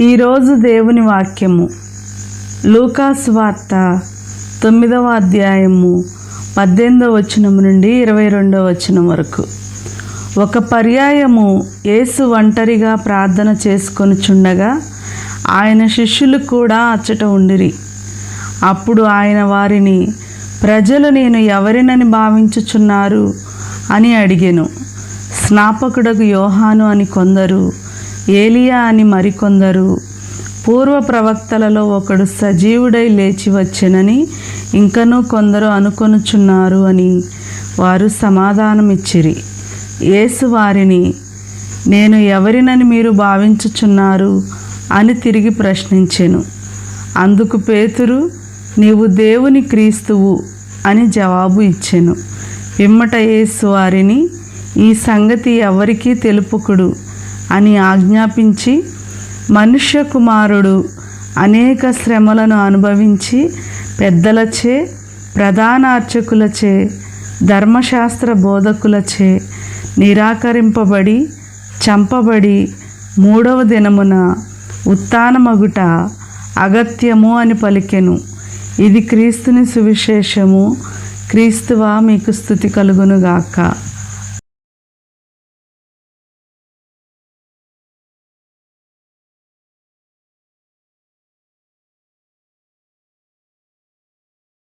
ఈరోజు దేవుని వాక్యము. లూకాస్ వార్త తొమ్మిదవ అధ్యాయము పద్దెనిమిదవ వచనం నుండి ఇరవై రెండవ వచనం వరకు. ఒక పర్యాయము యేసు ఒంటరిగా ప్రార్థన చేసుకొనుచుండగా ఆయన శిష్యులు కూడా అచ్చట ఉండిరి. అప్పుడు ఆయన వారిని ప్రజలు నేను ఎవరినని భావించుచున్నారు? అని అడిగాను. స్నాపకుడకు యోహాను అని కొందరు ఏలియా అని మరికొందరు. పూర్వ ప్రవక్తలలో ఒకడు సజీవుడై లేచి వచ్చెనని ఇంకనూ కొందరు అనుకొనుచున్నారు అని వారు సమాధానమిచ్చిరి. యేసు వారిని నేను ఎవరినని మీరు భావించుచున్నారు? అని తిరిగి ప్రశ్నించెను. అందుకు పేతురు నీవు దేవుని క్రీస్తువు అని జవాబు ఇచ్చెను. పిమ్మట యేసు వారిని ఈ సంగతి ఎవరికీ తెలుపుకుడు. అని ఆజ్ఞాపించి మనుష్య కుమారుడు అనేక శ్రమలను అనుభవించి పెద్దలచే ప్రధాన అర్చకులచే ధర్మశాస్త్ర బోధకులచే నిరాకరింపబడి చంపబడి మూడవ దినమున ఉత్నమగుట అగత్యము అని పలికెను. ఇది క్రీస్తుని సువిశేషము. క్రీస్తువా మీకు స్థుతి కలుగునుగాక.